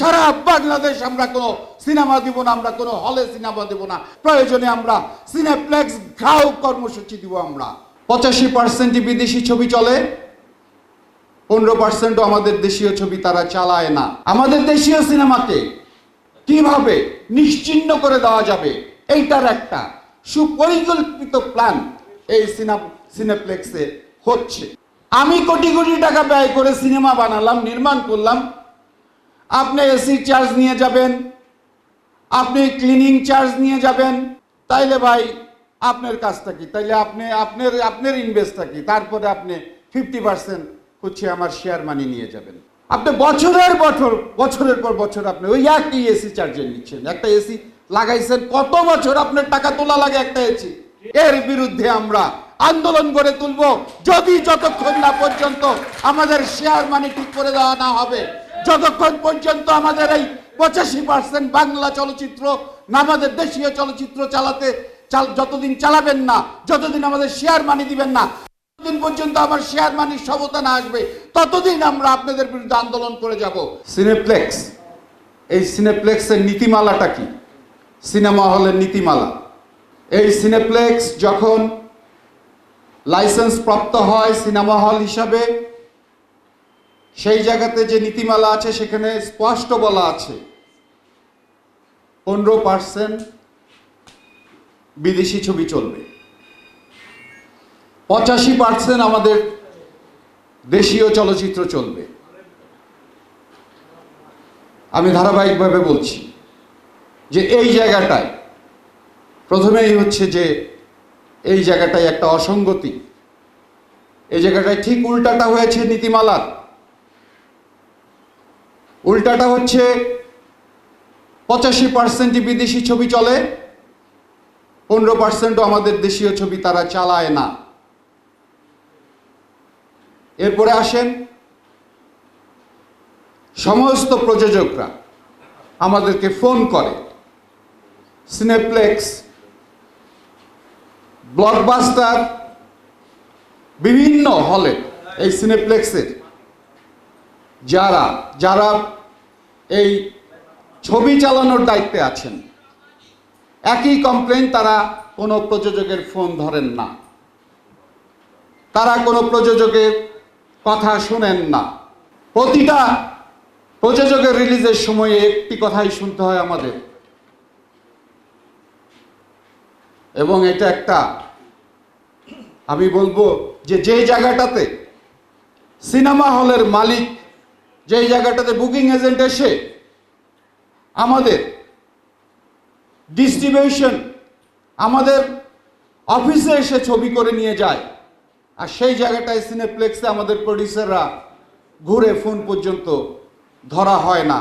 সারা বাংলাদেশ আমরা কোনো সিনেমা দিব না, আমরা কোনো হলে সিনেমা দিব না। প্রয়োজনে আমরা সিনেপ্লেক্স ঘাও কর্মসূচি দিব আমরা। পঁচাশি পার্সেন্টই বিদেশি ছবি চলে, পনেরো পার্সেন্টও আমাদের দেশীয় ছবি তারা চালায় না। আমাদের দেশীয় সিনেমাকে কীভাবে নিশ্চিহ্ন করে দেওয়া যাবে, এইটার একটা সুপরিকল্পিত প্ল্যান এই সিনেমা সিনেপ্লেক্সে হচ্ছে। আমি কোটি কোটি টাকা ব্যয় করে সিনেমা বানালাম, নির্মাণ করলাম আপনি এসি চার্জ নিয়ে যাবেন, আপনি ক্লিনিং চার্জ নিয়ে যাবেন, তাইলে ভাই আপনার কাজটা কি? তাইলে আপনি, আপনার আপনার ইনভেস্টটা কি? তারপরে আপনি ফিফটি পার্সেন্ট হচ্ছে আমার শেয়ার মানি নিয়ে যাবেন। আপনি বছরের বছর, বছরের পর বছর আপনি ওই একই এসি চার্জে নিচ্ছেন। একটা এসি লাগাইছেন, কত বছর আপনার টাকা তোলা লাগে একটা এসি এর বিরুদ্ধে আমরা আন্দোলন করে তুলব। যদি যতক্ষণ না পর্যন্ত আমাদের শেয়ার মানি ঠিক করে দেওয়া না হবে যতক্ষণ পর্যন্ত আমাদের এই পঁচাশি পার্সেন্ট বাংলা চলচ্চিত্র আমাদের দেশীয় চলচ্চিত্র চালাতে যতদিন চালাবেন না, যতদিন আমাদের শেয়ার মানি দিবেন না ততদিন পর্যন্ত আমার শেয়ার মানির সমতা না আসবে, ততদিন আমরা আপনাদের বিরুদ্ধে আন্দোলন করে যাব। সিনেপ্লেক্স এই সিনেপ্লেক্সের নীতিমালাটা কি? সিনেমা হলের নীতিমালা। এই সিনেপ্লেক্স যখন লাইসেন্স প্রাপ্ত হয় সিনেমা হল হিসাবে সেই জায়গাতে যে নীতিমালা আছে, সেখানে স্পষ্ট বলা আছে, পনেরো পার্সেন্ট বিদেশি ছবি চলবে। পঁচাশি পার্সেন্ট আমাদের দেশীয় চলচ্চিত্র চলবে। আমি ধারাবাহিকভাবে বলছি যে এই জায়গাটায়, প্রথমেই হচ্ছে যে এই জায়গাটায় একটা অসঙ্গতি। এই জায়গাটায় ঠিক উল্টাটা হয়েছে নীতিমালার। উল্টাটা হচ্ছে পঁচাশি পার্সেন্টই বিদেশি ছবি চলে, পনেরো পার্সেন্টও আমাদের দেশীয় ছবি তারা চালায় না। এরপরে আসেন সমস্ত প্রযোজকরা আমাদেরকে ফোন করে। সিনেপ্লেক্স, ব্লকবাস্টার, বিভিন্ন হলে এই সিনেপ্লেক্সের যারা যারা এই ছবি চালানোর দায়িত্বে আছেন। একই কমপ্লেন তারা কোনো প্রযোজকের ফোন ধরেন না। তারা কোনো প্রযোজকের কথা শোনেন না। প্রতিটা প্রযোজকের রিলিজের সময়ে একটি কথাই শুনতে হয় আমাদের। এবং এটা একটা, আমি বলব যে যে জায়গাটাতে সিনেমা হলের মালিক যেই জায়গাটাতে বুকিং এজেন্ট এসে আমাদের ডিস্ট্রিবিউশন আমাদের অফিসে এসে ছবি করে নিয়ে যায়। আর সেই জায়গাটায় সিনেপ্লেক্সে আমাদের প্রডিউসাররা ঘুরে ফোন পর্যন্ত ধরা হয় না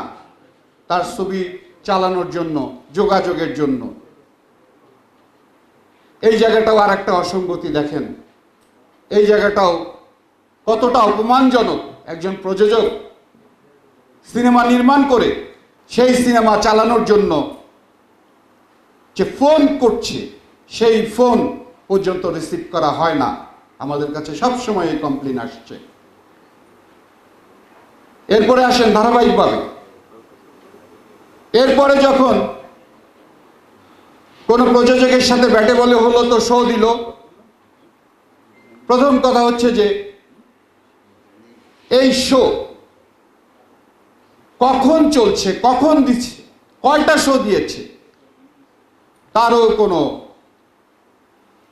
তার ছবি চালানোর জন্য, যোগাযোগের জন্য। এই জায়গাটাও আর একটা অসঙ্গতি দেখেন। এই জায়গাটাও কতটা অপমানজনক একজন প্রযোজক সিনেমা নির্মাণ করে সেই সিনেমা চালানোর জন্য যে ফোন করছে, সেই ফোন পর্যন্ত রিসিভ করা হয় না। আমাদের কাছে সবসময় এই কমপ্লেন আসছে। এরপরে আসেন ধারাবাহিকভাবে। এরপরে যখন কোনো প্রযোজকের সাথে ব্যাটে বলে হলো, তো শো দিল। প্রথম কথা হচ্ছে যে, এই শো কখন চলছে, কখন দিচ্ছে, কয়টা শো দিয়েছে, তারও কোনো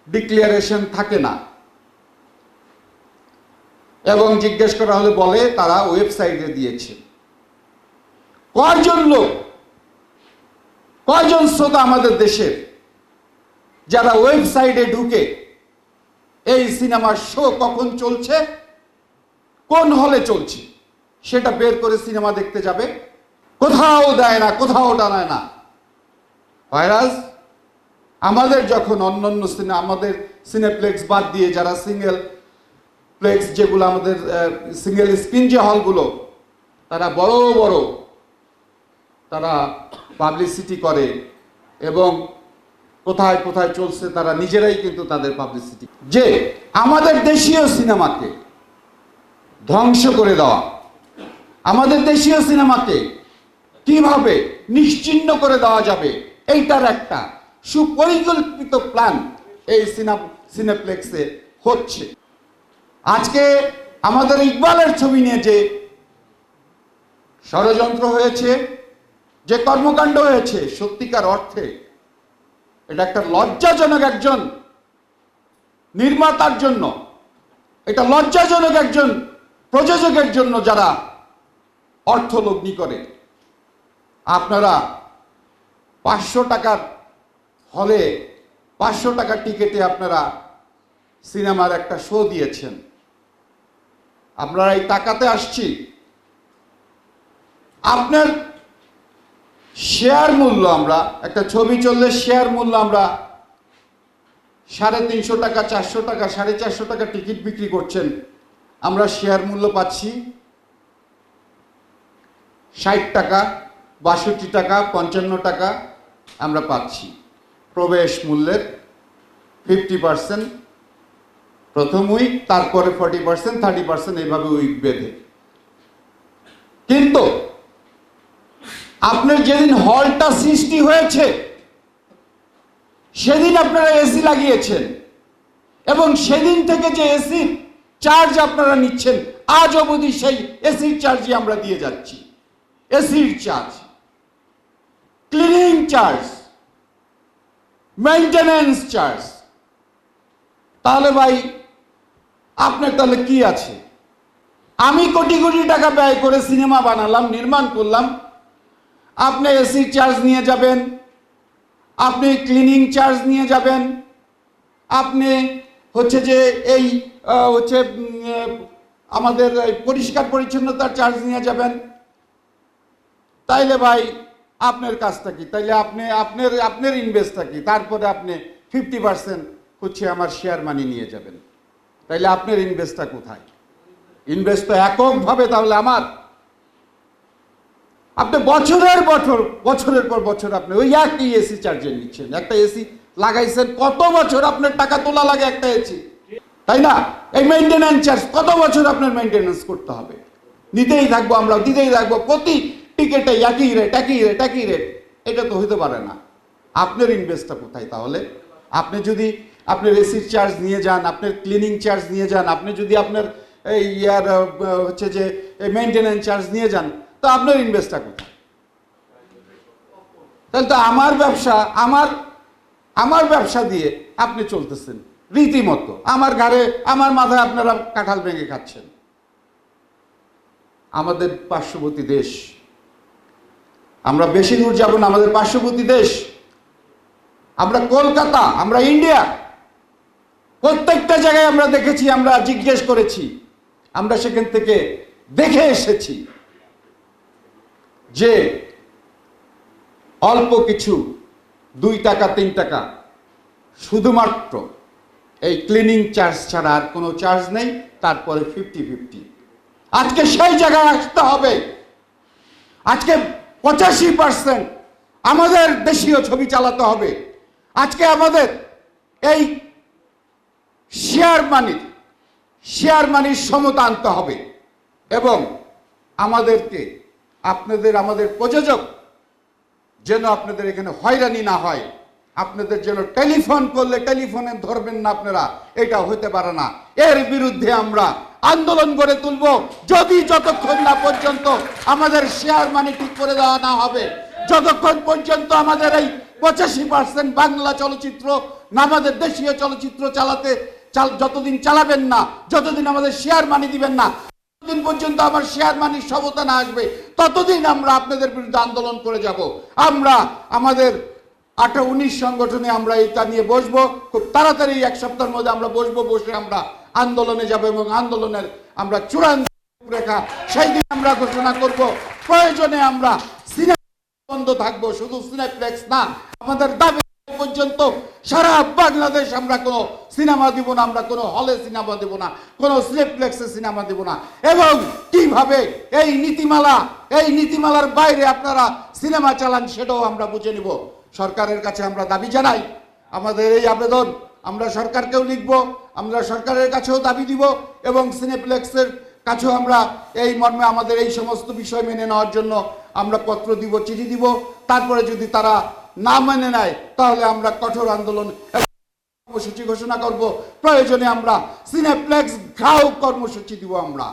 ডিক্লিয়ারেশন থাকে না। এবং জিজ্ঞেস করা হলে বলে, তারা ওয়েবসাইটে দিয়েছে। কয়জন লোক, কয়জন শ্রোতা আমাদের দেশের, যারা ওয়েবসাইটে ঢুকে এই সিনেমার শো কখন চলছে, কোন হলে চলছে? সেটা বের করে সিনেমা দেখতে যাবে। কোথাও দেয় না, কোথাও টানায় না। ভাইরাস আমাদের যখন অন্যান্য সিনে আমাদের সিনেপ্লেক্স বাদ দিয়ে যারা সিঙ্গেল প্লেক্স যেগুলো আমাদের সিঙ্গেল স্ক্রিন যে হলগুলো, তারা বড় বড়, তারা পাবলিসিটি করে এবং কোথায় কোথায় চলছে তারা নিজেরাই কিন্তু তাদের পাবলিসিটি যে আমাদের দেশীয় সিনেমাকে ধ্বংস করে দেওয়া। আমাদের দেশীয় সিনেমাকে কীভাবে নিশ্চিহ্ন করে দেওয়া যাবে, এইটার একটা সুপরিকল্পিত প্ল্যান এই সিনা সিনেপ্লেক্সে হচ্ছে। আজকে আমাদের ইকবালের ছবি নিয়ে যে ষড়যন্ত্র হয়েছে, যে কর্মকাণ্ড হয়েছে, সত্যিকার অর্থে এটা একটা লজ্জাজনক একজন নির্মাতার জন্য, এটা লজ্জাজনক একজন প্রযোজকের জন্য যারা অর্থ লগ্নি করে। আপনারা পাঁচশো টাকার হলে, পাঁচশো টাকার টিকেটে আপনারা সিনেমার একটা শো দিয়েছেন। আপনারা এই টাকাতে আসছি। আপনার শেয়ার মূল্য আমরা, একটা ছবি চললে শেয়ার মূল্য আমরা সাড়ে তিনশো টাকা, চারশো টাকা, সাড়ে চারশো টাকা টিকিট বিক্রি করছেন। আমরা শেয়ার মূল্য পাচ্ছি। ষাট টাকা, বাষট্টি টাকা, পঞ্চান্ন টাকা আমরা পাচ্ছি। প্রবেশ মূল্যের ফিফটি পার্সেন্ট প্রথম উইক তারপরে ফর্টি পার্সেন্ট থার্টি পার্সেন্ট এইভাবে উইক বেঁধে। কিন্তু আপনার যেদিন হলটা সৃষ্টি হয়েছে, সেদিন আপনারা এসি লাগিয়েছেন এবং সেদিন থেকে যে এসির চার্জ আপনারা নিচ্ছেন, আজ অবধি সেই এসির চার্জই আমরা দিয়ে যাচ্ছি। এসির charge, cleaning charge, maintenance charge. তাহলে ভাই, আপনার তাহলে কি আছে? আমি কোটি কোটি টাকা ব্যয় করে সিনেমা বানালাম, নির্মাণ করলাম। আপনি এসি চার্জ নিয়ে যাবেন, আপনি ক্লিনিং চার্জ নিয়ে যাবেন, আপনি হচ্ছে যে এই হচ্ছে আমাদের পরিষ্কার পরিচ্ছন্নতার চার্জ নিয়ে যাবেন। তাইলে ভাই, আপনার কাজটা কি? তাইলে আপনি, আপনার আপনার ইনভেস্টটা কি? তারপরে আপনি ফিফটি পার্সেন্ট হচ্ছে আমার শেয়ার মানি নিয়ে যাবেন। তাইলে আপনার ইনভেস্টটা কোথায়? ইনভেস্ট তো এককভাবে তাহলে আমার। আপনি বছরের বছর, বছরের পর বছর আপনি ওই একই এসি চার্জে নিচ্ছেন। একটা এসি লাগাইছেন, কত বছর আপনার টাকা তোলা লাগে একটা এসি তাই না? এই মেনটেন্যান্স চার্জ কত বছর আপনার মেনটেন্যান্স করতে হবে? নিতেই থাকব আমরা, দিতেই থাকব। প্রতি টিকেটে একই রেট একই রেট একই রেট এটা তো হইতে পারে না। আপনার ইনভেস্টটা কোথায় তাহলে? আপনি যদি আপনার এসির চার্জ নিয়ে যান, আপনার ক্লিনিং চার্জ নিয়ে যান, আপনি যদি আপনার ইয়ার হচ্ছে যে মেনটেন্যান্স চার্জ নিয়ে যান, তো আপনার ইনভেস্টটা কোথায়? তাহলে তো আমার ব্যবসা, আমার আমার ব্যবসা দিয়ে আপনি চলতেছেন। রীতিমতো। আমার ঘরে আমার মাথায় আপনারা কাঁঠাল ভেঙে খাচ্ছেন। আমাদের পার্শ্ববর্তী দেশ আমরা বেশি দূর যাব না, আমাদের পার্শ্ববর্তী দেশ। আমরা কলকাতা, আমরা ইন্ডিয়া। প্রত্যেকটা জায়গায় আমরা দেখেছি, আমরা জিজ্ঞেস করেছি। আমরা সেখান থেকে দেখে এসেছি যে অল্প কিছু, দুই টাকা, তিন টাকা, শুধুমাত্র এই ক্লিনিং চার্জ ছাড়া আর কোনো চার্জ নেই, তারপরে ফিফটি ফিফটি আজকে সেই জায়গায় আসতে হবে। আজকে পঁচাশি পার্সেন্ট আমাদের দেশীয় ছবি চালাতে হবে। আজকে আমাদের এই শেয়ার মানি শেয়ার মানির সমতা আনতে হবে এবং আমাদেরকে, আপনাদের, আমাদের প্রযোজক যেন আপনাদের এখানে হয়রানি না হয়। আপনাদের যেন টেলিফোন করলে টেলিফোনে ধরবেন না আপনারা, এটা হতে পারে না। এর বিরুদ্ধে আমরা আন্দোলন গড়ে তুলব। যদি যতক্ষণ না পর্যন্ত আমাদের শেয়ার মানি ঠিক করে দেওয়া না হবে, যতক্ষণ পর্যন্ত আমাদের এই পঁচাশি পার্সেন্ট বাংলা চলচ্চিত্র আমাদের দেশীয় চলচ্চিত্র চালাতে যতদিন চালাবেন না, যতদিন আমাদের শেয়ার মানি দিবেন না, যতদিন পর্যন্ত আমার শেয়ার মানির সমতা না আসবে, ততদিন আমরা আপনাদের বিরুদ্ধে আন্দোলন করে যাব। আমরা আমাদের আটা উনিশ সংগঠনে আমরা এটা নিয়ে বসবো। খুব তাড়াতাড়ি এক সপ্তাহের মধ্যে আমরা বসবো, বসে আমরা আন্দোলনে যাব এবং আন্দোলনের আমরা চূড়ান্ত রেখা সেই দিন আমরা ঘোষণা করব। প্রয়োজনে আমরা বন্ধ থাকব, শুধু সিনেপ্লেক্স না, আমাদের দাবি পর্যন্ত সারা বাংলাদেশ আমরা কোনো সিনেমা দিব না, আমরা কোনো হলে সিনেমা দেব না, কোনো সিনেপ্লেক্সে সিনেমা দেব না। এবং কীভাবে এই নীতিমালা, এই নীতিমালার বাইরে আপনারা সিনেমা চালান সেটাও আমরা বুঝে নিব। সরকারের কাছে আমরা দাবি জানাই, আমাদের এই আবেদন, আমরা সরকারকেও লিখব, আমরা সরকারের কাছেও দাবি দিব এবং সিনেপ্লেক্সের কাছেও আমরা এই মর্মে আমাদের এই সমস্ত বিষয় মেনে নেওয়ার জন্য আমরা পত্র দিব, চিঠি দিব। তারপরে যদি তারা না মেনে নেয়, তাহলে আমরা কঠোর আন্দোলন কর্মসূচি ঘোষণা করব। প্রয়োজনে আমরা সিনেপ্লেক্স ঘাও কর্মসূচি দিব আমরা।